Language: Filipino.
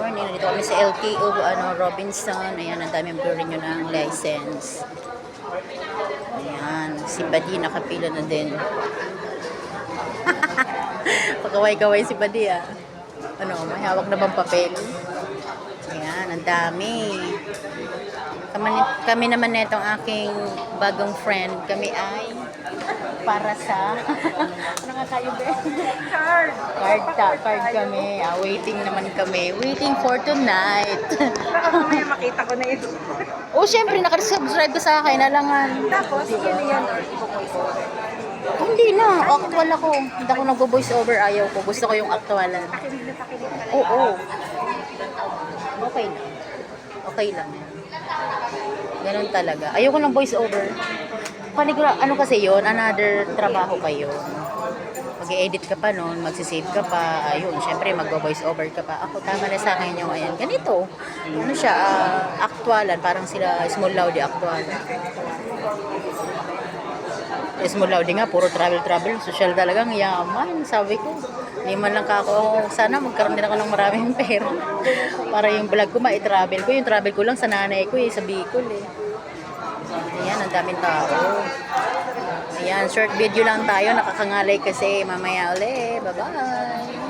morning. Nandito kami sa LTO, ano, Robinson. Ayan, ang dami mag-renew ng license. Ayan, si Badi nakapila na din. Pagkaway-kaway si Badi ah. Ano, may hawak na bang papel? Ayan, ang dami. Kami, kami naman na itong aking bagong friend. Kami ay para sa... ano nga tayo, Ben? Card. Card, ta, card kami. Ah, waiting naman kami. Waiting for tonight. Baka mamaya makita ko na ito. oh, syempre, nakasubscribe ka sa akin. Alangan. Tapos, yun na yan. Hindi na. Actual ako. Hindi ako nag-voice over. Ayaw ko. Gusto ko yung actualan. Pakinig na pakinig ka lang. Oo. Okay lang. Okay lang yan. Ganun talaga. Ayoko ng voice over. Panigura, ano kasi yon Another trabaho pa yun. Mag-edit ka pa noon, magsisave ka pa, ayun, syempre mag-voice over ka pa. Ako, tama na sa akin yung ayan. Ganito. Ano siya, ah, actualan, parang sila small loudie actualan. Eh, small loudie nga, puro travel-travel, social talagang yaman. Sabi ko, hindi man lang kako, sana magkaroon din ako ng maraming pera. Para yung vlog ko, ma-travel ko. Yung travel ko lang sa nanay ko, eh, sa Bicol eh. Ayan, ang daming tao. Ayan, short video lang tayo. Nakakangalay kasi mamaya ulit. Bye-bye.